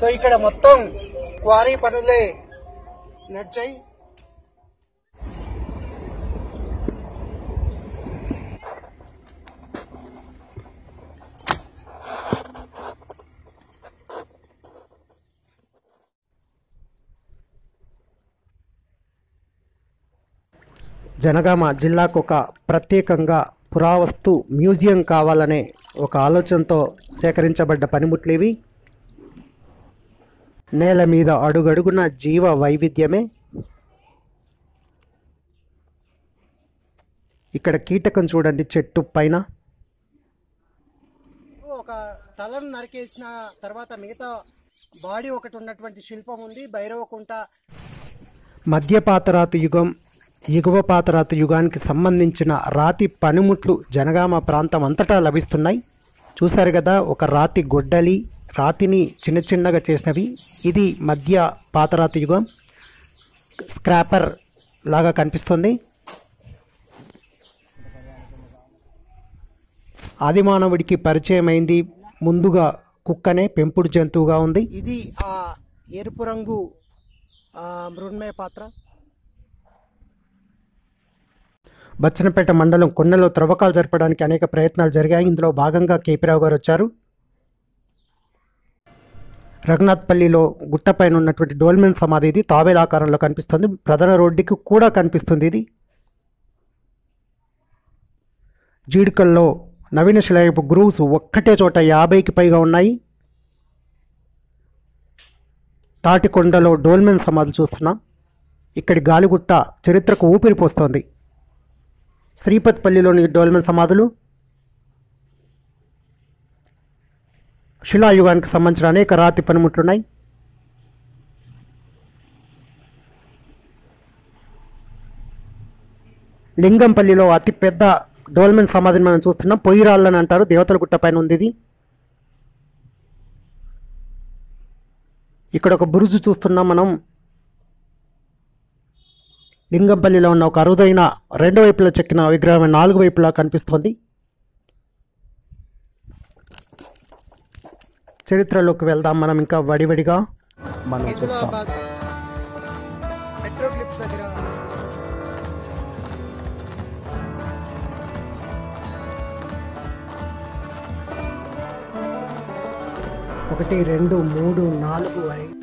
So ఇక్కడ మొత్తం quarry పనులే నడిచాయి. జనగామ జిల్లాకు ఒక ప్రత్యేకంగా పురావస్తు మ్యూజియం కావాలనే ఒక ఆలోచనతో సేకరించబడ్డ పనిముట్లేవి. నేల మీద అడుగడుగున జీవ వైవిధ్యమే. ఇక్కడ కీటకం చూడండి చెట్టు పైన. ఒక తలను నరికేసిన తర్వాత మిగతా బాడీ ఒకటి ఉన్నటువంటి శిల్పం ఉంది భైరవకుంట మధ్యపాతరాతి యుగం ఎగువ పాతరాతి యుగానికి సంబంధించిన రాతి పనిముట్లు జనగామ ప్రాంతం అంతటా లభిస్తున్నాయి. చూశారు కదా ఒక రాతి గొడ్డలి రాతిని చిన్న చిన్నగా చేసినవి. ఇది మధ్య పాతరాతి యుగం. స్క్రాపర్ లాగా కనిపిస్తుంది. ఆదిమానవుడికి పరిచయమైంది ముందుగా కుక్కనే పెంపుడు జంతువుగా ఉంది. ఇది ఆ ఎరుపు రంగు మృణ్మయ పాత్ర. బచ్చనపేట మండలం కొన్నెలో త్రవ్వకాలు జరపడానికి అనేక ప్రయత్నాలు జరిగాయి. ఇందులో భాగంగా కేపీరావు గారు వచ్చారు. రఘునాథ్పల్లిలో గుట్టపైన ఉన్నటువంటి డోల్మెన్ సమాధి ఇది తాబేల ఆకారంలో కనిపిస్తుంది. ప్రధాన రోడ్డుకి కూడా కనిపిస్తుంది ఇది. జీడికల్లో నవీన శిలాయపు గ్రూవ్స్ ఒక్కటే చోట యాభైకి పైగా ఉన్నాయి. తాటికొండలో డోల్మెన్ సమాధులు చూస్తున్నాం. ఇక్కడి గాలిగుట్ట చరిత్రకు ఊపిరిపోస్తోంది శ్రీపతిపల్లిలోని డోల్మెన్ సమాధులు శిలాయుగానికి సంబంధించిన అనేక రాతి పనిముట్లున్నాయి. లింగంపల్లిలో అతిపెద్ద డోల్మెన్ సమాధిని మనం చూస్తున్నాం. పొయ్యిరాళ్ళని అంటారు. దేవతల గుట్ట పైన ఉంది ఇది. ఇక్కడ ఒక బురుజు చూస్తున్నాం మనం. లింగంపల్లిలో ఉన్న ఒక అరుదైన రెండు వైపులా చెక్కిన విగ్రహం నాలుగు వైపులా కనిపిస్తోంది. చరిత్రలోకి వెళ్దాం మనం ఇంకా వడివడిగా. మనం ఒకటి రెండు మూడు నాలుగు ఐదు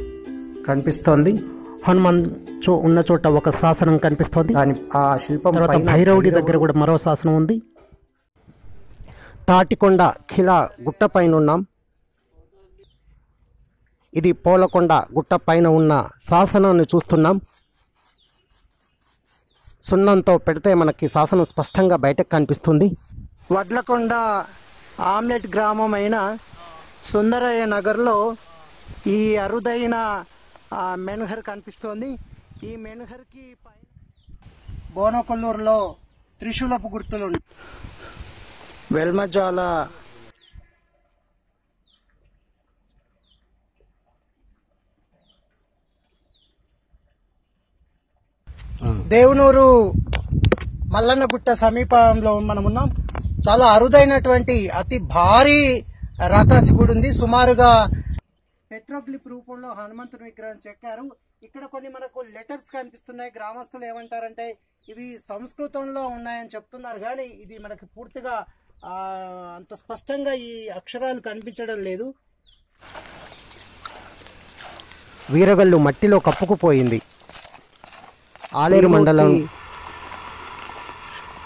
కనిపిస్తోంది. హనుమాన్ చో ఉన్న చోట ఒక శాసనం కనిపిస్తోంది. దాని ఆ శిల్పం తర్వాత పైన భైరవుడి దగ్గర కూడా మరో శాసనం ఉంది. తాటికొండ ఖిలా గుట్ట పైన ఉన్నాం. ఇది పోలకొండ గుట్ట పైన ఉన్న శాసనాన్ని చూస్తున్నాం. సున్నంతో పెడితే మనకి శాసనం స్పష్టంగా బయటకు కనిపిస్తుంది. వడ్లకొండ ఆమ్లెట్ గ్రామం అయిన సుందరయ్య నగర్లో ఈ అరుదైన ఆ, మెన్హర్ కనిపిస్తోంది. ఈ మెన్హర్కి పైన బోనకొల్లూరులో త్రిశూలపు గుర్తులు. వెల్మజాల దేవునూరు మల్లన్నగుట్ట సమీపంలో మనం ఉన్నాం. చాలా అరుదైనటువంటి అతి భారీ రాకాసి గుడి ఉంది. సుమారుగా పెట్రోగ్లిప్ రూపంలో హనుమంతుని విగ్రహం చెక్కారు. ఇక్కడ కొన్ని మనకు లెటర్స్ కనిపిస్తున్నాయి. గ్రామస్తులు ఏమంటారంటే ఇవి సంస్కృతంలో ఉన్నాయని చెప్తున్నారు. కానీ ఇది మనకి పూర్తిగా అంత స్పష్టంగా ఈ అక్షరాలు కనిపించడం లేదు. వీరగల్లు మట్టిలో కప్పుకుపోయింది. ఆలేరు మండలం.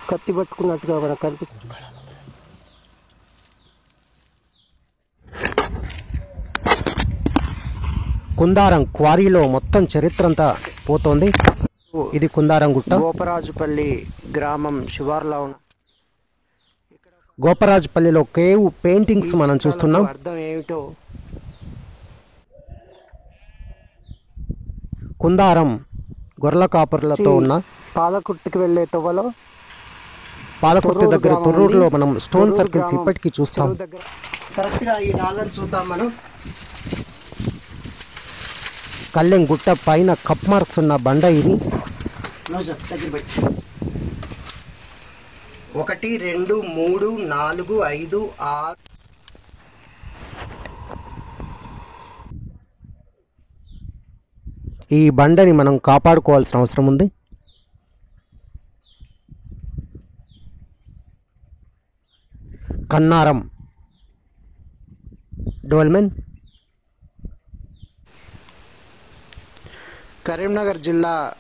కత్తి పట్టుకున్నట్టుగా మనకు కనిపిస్తుంది. కుందారం క్వారీలో మొత్తం చరిత్ర అంతా పోతోంది. ఇది కుందారం గుట్ట. గోపరాజుపల్లి గ్రామం శివార్లో ఉన్న గోపరాజుపల్లిలో కేవ్ పెయింటింగ్స్ మనం చూస్తున్నాం. అర్థం ఏమిటో కుందారం గొర్రెల కాపుర్లతో ఉన్న పాలకుర్తికి వెళ్ళే తొవ్వలో పాలకుర్తి దగ్గర తొర్రూరులో. మనం స్టోన్ సర్కిల్స్ ఇప్పటికీ చూస్తాం. చెరువు దగ్గర. కరెక్ట్గా ఈ చూద్దాం మనం. గుట్ట పైన కప్ మార్క్స్ ఉన్న బండ ఇది. ఒకటి రెండు మూడు నాలుగు ఐదు ఆరు ఈ బండని మనం కాపాడుకోవాల్సిన అవసరం ఉంది. కన్నారం. డోల్మెన్. కరీంనగర్ జిల్లా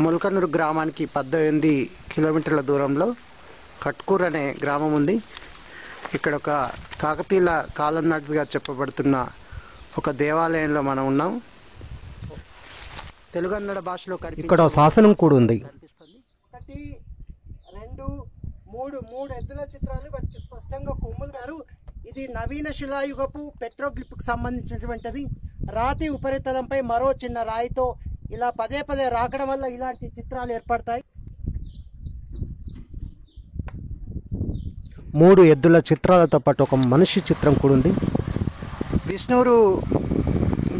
ముల్కనూరు గ్రామానికి పద్దెనిమిది కిలోమీటర్ల దూరంలో కట్కూర్ అనే గ్రామం ఉంది. ఇక్కడ ఒక కాకతీయుల కాలం నాటిగా చెప్పబడుతున్న ఒక దేవాలయంలో మనం ఉన్నాం. తెలుగన్నడ భాషలో ఇక్కడ శాసనం కూడా ఉంది. ఒకటి రెండు మూడు మూడు ఎద్దుల చిత్రాలు వాటికి స్పష్టంగా కొమ్ములు గారు. ఇది నవీన శిలాయుగపు పెట్రోగ్లిప్కి సంబంధించినటువంటిది. రాతి ఉపరితలంపై మరో చిన్న రాయితో ఇలా పదే పదే రాకడం వల్ల ఇలాంటి చిత్రాలు ఏర్పడతాయి. మూడు ఎద్దుల చిత్రాలతో పాటు ఒక మనిషి చిత్రం కూడా ఉంది. విష్ణూరు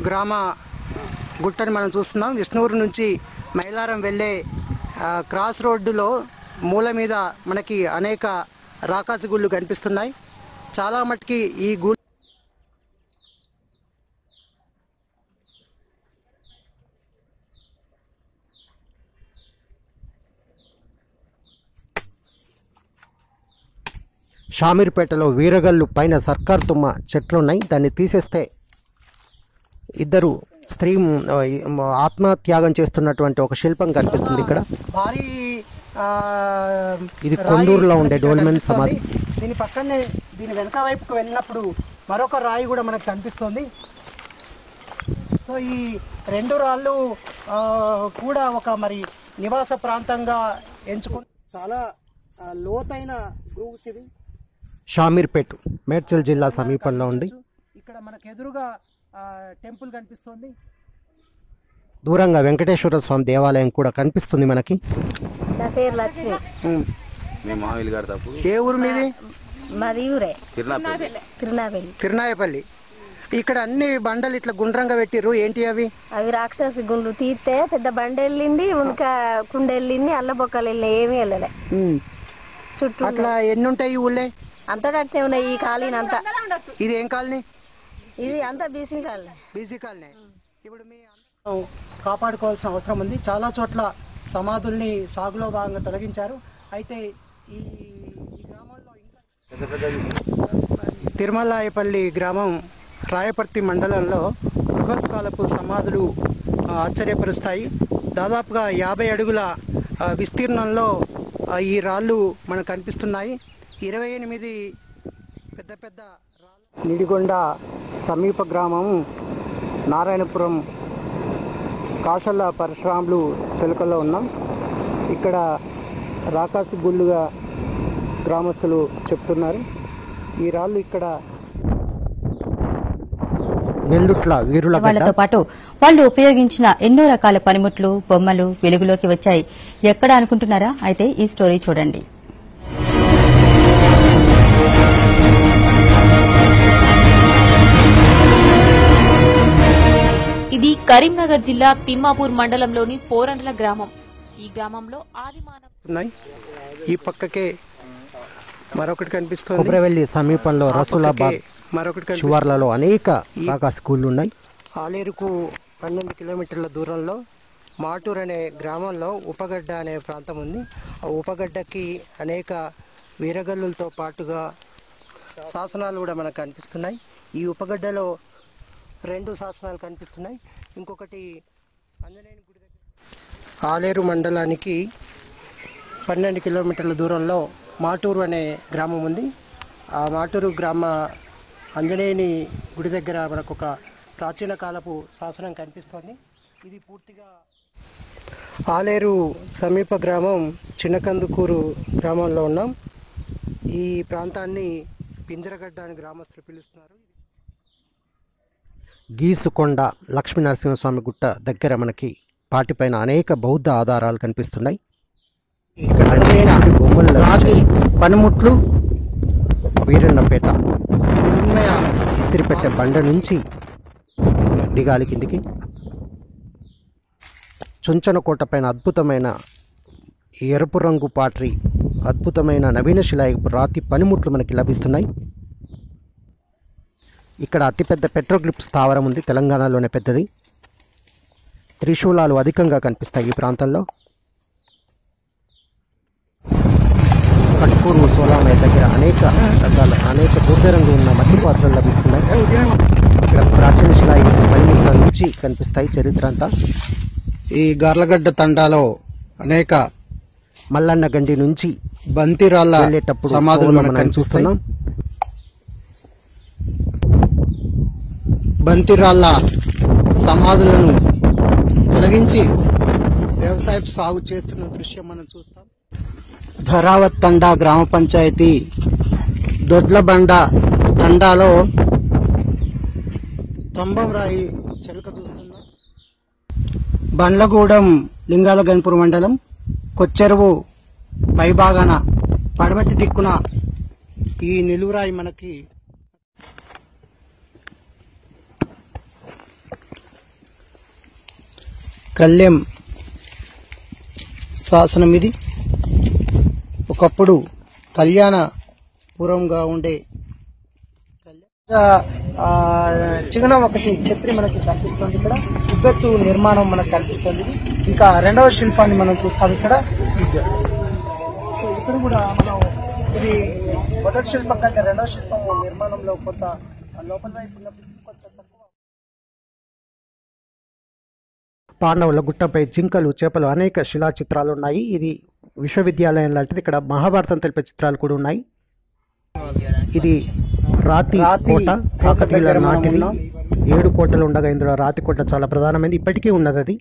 గ్రామ గుట్టని మనం చూస్తున్నాం. విష్ణువురు నుంచి మైలారం వెళ్ళే క్రాస్ రోడ్డులో మూల మీద మనకి అనేక రాకాసి గుళ్ళు కనిపిస్తున్నాయి. చాలా మటుకి ఈ గు షామీర్పేటలో వీరగల్లు పైన సర్కార్ తుమ్మ చెట్లు ఉన్నాయి దాన్ని తీసేస్తే ఇద్దరు స్త్రీ ఆత్మత్యాగం చేస్తున్నటువంటి ఒక శిల్పం కనిపిస్తుంది ఇక్కడ భారీ ఇది కొండూరులో ఉండే డోల్మెన్. సమాధి. దీని పక్కనే దీని వెనక వైపుకు వెళ్ళినప్పుడు మరొక రాయి కూడా మనకు కనిపిస్తుంది సో ఈ రెండు రాళ్ళు కూడా ఒక మరి నివాస ప్రాంతంగా ఎంచుకుని చాలా లోతైన గ్రూవ్స్ ఇవి షామీర్పేట్ మేడ్చల్ జిల్లా సమీపంలో ఉంది ఇక్కడ మనకు ఎదురుగా టెంపుల్ కనిపిస్తుంది. దూరంగా వెంకటేశ్వర స్వామి దేవాలయం కూడా కనిపిస్తుంది మనకి. నా పేరు లక్ష్మి. మీ మామూలు గారు తప్పు ఏ ఊరు మీది? మాది ఊరే. తిరునాపల్లి. తిరునాపల్లి. తిరునాయపల్లి. ఇక్కడ అన్ని బండలు ఇట్లా గుండ్రంగా పెట్టిర్రు. ఏంటి అవి? అవి రాక్షసి గుండ్లు తీస్తే పెద్ద బండి వెళ్ళింది ఉనక కుండ వెళ్ళింది అల్ల బొక్కలు వెళ్ళినాయి ఏమీ వెళ్ళలే. చుట్టూ అట్లా ఎన్ని ఉంటాయి ఈ ఊళ్ళే? అంతటా అట్నే ఉన్నాయి ఈ కాలనీ అంతా. ఇది ఏం కాలనీ? ఇది అంతా బీసీ కాలనీ. BC colony. ఇప్పుడు మీ కాపాడుకోవాల్సిన అవసరం ఉంది. చాలా చోట్ల సమాధుల్ని సాగులో భాగంగా తొలగించారు. అయితే ఈ గ్రామంలో ఇంకా తిరుమలాయపల్లి గ్రామం రాయపర్తి మండలంలో బృహత్ కాలపు సమాధులు ఆ, ఆశ్చర్యపరుస్తాయి. దాదాపుగా యాభై అడుగుల విస్తీర్ణంలో ఈ రాళ్ళు మనకు కనిపిస్తున్నాయి. ఇరవై ఎనిమిది పెద్ద పెద్ద రాళ్ళు నిడిగొండ సమీప గ్రామం నారాయణపురం కాషల్ల పరశురాములు చెలుకల్లో ఉన్నాం. ఇక్కడ రాకాసి గుళ్ళుగా గ్రామస్తులు చెప్తున్నారు. ఈ రాళ్ళు ఇక్కడ వాళ్ళతో పాటు వాళ్ళు ఉపయోగించిన ఎన్నో రకాల పనిముట్లు బొమ్మలు వెలుగులోకి వచ్చాయి. ఎక్కడ అనుకుంటున్నారా? అయితే ఈ స్టోరీ చూడండి. ఇది కరీంనగర్ జిల్లా తిమ్మాపూర్ మండలంలోని పోరండ్ల గ్రామం. ఈ గ్రామంలో ఆదిమానవ ఈ పక్కకే మరొకటి కనిపిస్తుంది. కుబ్రవెల్లి సమీపంలో రసూలాబాద్ మరొకటి శివార్లలో అనేక రాగా స్కూళ్ళు ఉన్నాయి. ఆలేరుకు పన్నెండు కిలోమీటర్ల దూరంలో మాటూర్ అనే గ్రామంలో ఉపగడ్డ అనే ప్రాంతం ఉంది. ఆ ఉపగడ్డకి అనేక వీరగల్లులతో పాటుగా శాసనాలు కూడా మనకు కనిపిస్తున్నాయి. ఈ ఉపగడ్డలో రెండు శాసనాలు కనిపిస్తున్నాయి. ఇంకొకటి ఆంజనేయుని గుడి దగ్గర. ఆలేరు మండలానికి పన్నెండు కిలోమీటర్ల దూరంలో మాటూరు అనే గ్రామం ఉంది. ఆ మాటూరు గ్రామ ఆంజనేయుని గుడి దగ్గర మనకు ఒక ప్రాచీన కాలపు శాసనం కనిపిస్తోంది. ఇది పూర్తిగా ఆలేరు సమీప గ్రామం చిన్నకందుకూరు గ్రామంలో ఉన్నాం. ఈ ప్రాంతాన్ని పింజరగడ్డ అని గ్రామస్తులు పిలుస్తున్నారు. గీసుకొండ లక్ష్మీ నరసింహస్వామి గుట్ట దగ్గర మనకి పాటిపైన అనేక బౌద్ధ ఆధారాలు కనిపిస్తున్నాయి. రాతి పనిముట్లు వీరన్నపేట ఇస్త్రీ పెట్టే బండ నుంచి దిగాలి కిందికి. చుంచనకోట పైన అద్భుతమైన ఎరుపు రంగు పాట్రి అద్భుతమైన నవీన శిలాయపు రాతి పనిముట్లు మనకి లభిస్తున్నాయి. ఇక్కడ అతిపెద్ద పెట్రోగ్లిప్ స్థావరం ఉంది తెలంగాణలోనే పెద్దది. త్రిశూలాలు అధికంగా కనిపిస్తాయి ఈ ప్రాంతంలో. కట్కూరు సోలామయ్య దగ్గర అనేక రకాల అనేక రంగు ఉన్న మట్టి పాత్రలు లభిస్తున్నాయి. ఇక్కడ ప్రాచీన శిలాయి పనిముట్ల నుంచి కనిపిస్తాయి చరిత్ర అంతా. ఈ గార్లగడ్డ తండాలో అనేక మల్లన్న గండి నుంచి బంతిరాళ్ళ వెళ్ళేటప్పుడు సమాధులు మనం చూస్తున్నాం. బంతిరాళ్ళ సమాధులను తొలగించి వ్యవసాయ సాగు చేస్తున్న దృశ్యం మనం చూస్తాం. ధరావత్ తండా గ్రామ పంచాయతీ దొడ్లబండ తండాలో స్తంభం రాయి చెలక చూస్తున్నాం. బండ్లగూడెం లింగాలగన్పూర్ మండలం కొచ్చెరువు పైభాగాన పడమటి దిక్కున ఈ నిలువురాయి మనకి కళ్యాం శాసనం ఇది. ఒకప్పుడు కళ్యాణపురంగా ఉండే ఆ, చిహ్నం ఒకటి ఛత్రి మనకి కనిపిస్తుంది ఇక్కడ. ఉబ్బెత్తు నిర్మాణం మనకు కనిపిస్తుంది ఇంకా రెండవ శిల్పాన్ని మనం చూస్తాం ఇక్కడ. సో ఇక్కడ కూడా మనం ఇది మొదటి శిల్పం కంటే రెండవ శిల్పం నిర్మాణంలో కొంత లోపల వైపు ఉన్నప్పుడు కొంచెం తక్కువ పాండవుల గుట్టపై జింకలు చేపలు అనేక శిలా చిత్రాలు ఉన్నాయి ఇది విశ్వవిద్యాలయం లాంటిది. ఇక్కడ మహాభారతం తెలిపే చిత్రాలు కూడా ఉన్నాయి. ఇది రాతి కోట కాకతీయుల నాటిది. ఉన్నాం. ఏడు కోటలు ఉండగా ఇందులో రాతి కోట చాలా ప్రధానమైనది ఇప్పటికీ ఉన్నది అది.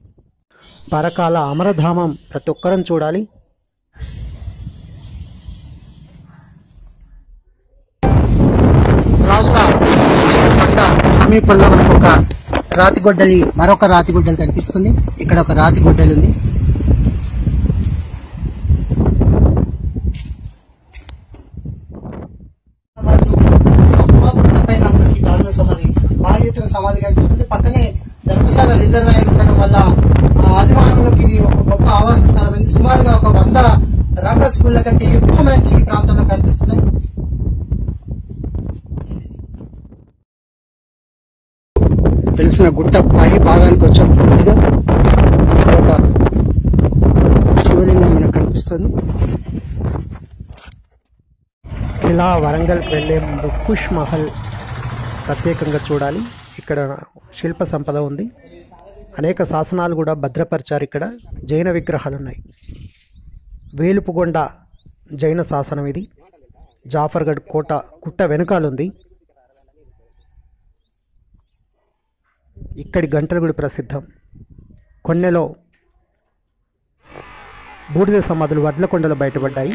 పరకాల అమరధామం ప్రతి ఒక్కరం చూడాలి. సమీపంలో మనకు ఒక రాతిగొడ్డలి మరొక రాతిగొడ్డలు కనిపిస్తుంది. ఇక్కడ ఒక రాతిగొడ్డలి ఉంది. గవర్నమెంట్ సమాధి భారీ ఎత్తున సమాధి కనిపిస్తుంది. పక్కనే ధర్మశాల రిజర్వాయర్ ఉండడం వల్ల ఆ ఇది ఒక గొప్ప ఆవాస స్థలం సుమారుగా ఒక వంద రంగ స్కూళ్ళ కంటే ఎక్కువ మనకి ఈ ప్రాంతంలో చేసిన గుట్ట పై భాగానికి వచ్చినప్పుడు ఇదిగో ఒక శివలింగం మనకు కనిపిస్తుంది. ఇలా వరంగల్కి వెళ్ళే ముందు కుష్ మహల్ ప్రత్యేకంగా చూడాలి. ఇక్కడ శిల్ప సంపద ఉంది. అనేక శాసనాలు కూడా భద్రపరిచారు ఇక్కడ. జైన విగ్రహాలు ఉన్నాయి వేలుపుగొండ జైన శాసనం ఇది. జాఫర్గఢ్ కోట గుట్ట వెనుకాలుంది. ఇక్కడి గంటలు కూడా ప్రసిద్ధం. కొన్నెలో బూడిద సమాధులు వడ్లకొండలో బయటపడ్డాయి.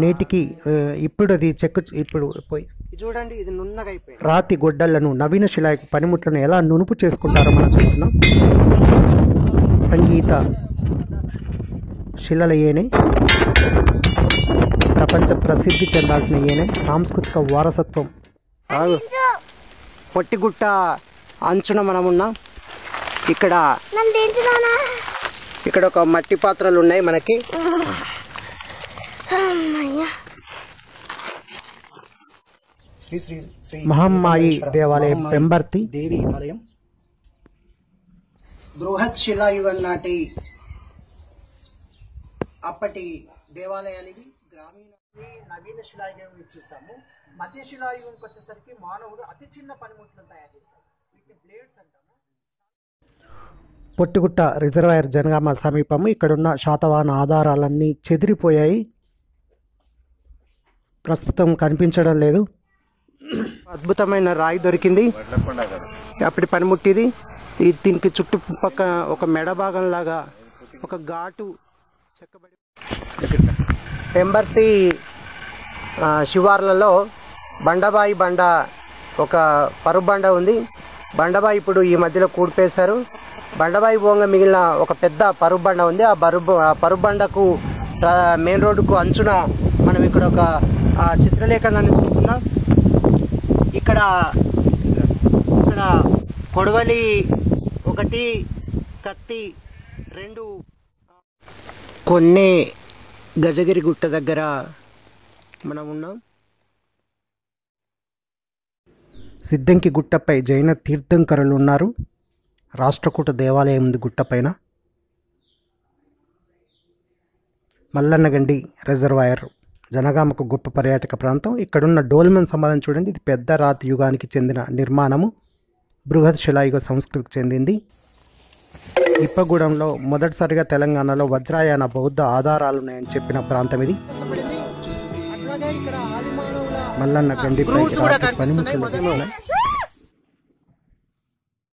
నేటికి ఇప్పుడు అది చెక్కు ఇప్పుడు పోయి. చూడండి ఇది నున్నగా రాతి గొడ్డళ్ళను నవీన శిలా పనిముట్లను ఎలా నునుపు చేసుకుంటారో మనం చూస్తున్నాం. సంగీత శిలల ఏనే ప్రపంచ ప్రసిద్ధి చెందాల్సిన ఏనే సాంస్కృతిక వారసత్వం. పొట్టిగుట్ట అంచున మనం ఉన్నాం ఇక్కడ ఇక్కడ ఒక మట్టి పాత్రలు ఉన్నాయి మనకి. శ్రీ శ్రీ శ్రీ మహమ్మాయి దేవాలయం పెంబర్తి. దేవి ఆలయం. బృహత్ శిలాయుగం నాటి అప్పటి దేవాలయాలు ఇవి. గ్రామీణ నవీన శిలాయుగం చూసాము మధ్య వచ్చేసరికి మానవుడు అతి చిన్న పనిముట్లను తయారు చేశాడు. వీటిని బ్లేడ్స్ అంటాము. పొట్టుగుట్ట రిజర్వాయర్ జనగామ సమీపము. ఇక్కడున్న శాతవాహన ఆధారాలన్నీ చెదిరిపోయాయి. ప్రస్తుతం కనిపించడం లేదు. అద్భుతమైన రాయి దొరికింది. అప్పటి పనిముట్టిది. ఈ దీనికి చుట్టుపక్క ఒక మెడ భాగం లాగా ఒక ఘాటు చెక్కబడి ఎంబర్తి శివార్లలో బండబాయి బండ ఒక పరుబండ ఉంది. బండబాయి ఇప్పుడు ఈ మధ్యలో కూడిపేశారు. బండబాయి బోంగ మిగిలిన ఒక పెద్ద పరుబండ ఉంది. ఆ బరుబ ఆ పరుబండకు మెయిన్ రోడ్డుకు అంచున మనం ఇక్కడ ఒక చిత్రలేఖనాన్ని చూస్తున్నాం ఇక్కడ ఇక్కడ కొడవలి ఒకటి కత్తి రెండు. కొన్ని గజగిరి గుట్ట దగ్గర మనం ఉన్నాం. సిద్దంకి గుట్టపై జైన తీర్థంకరులు ఉన్నారు. రాష్ట్రకూట దేవాలయం ఉంది గుట్టపైన. మల్లన్నగండి రిజర్వాయర్. జనగామకు గొప్ప పర్యాటక ప్రాంతం. ఇక్కడున్న డోల్మెన్ సమాధం చూడండి. ఇది పెద్ద రాతి యుగానికి చెందిన నిర్మాణము. బృహత్ శిలాయుగ సంస్కృతికి చెందింది. ఇప్పగూడెంలో మొదటిసారిగా తెలంగాణలో వజ్రాయాన బౌద్ధ ఆధారాలు ఉన్నాయని చెప్పిన ప్రాంతం ఇది. మల్లన్న గండి Grooves కూడా రాతి కనిపిస్తున్నాయి. పనిముట్లు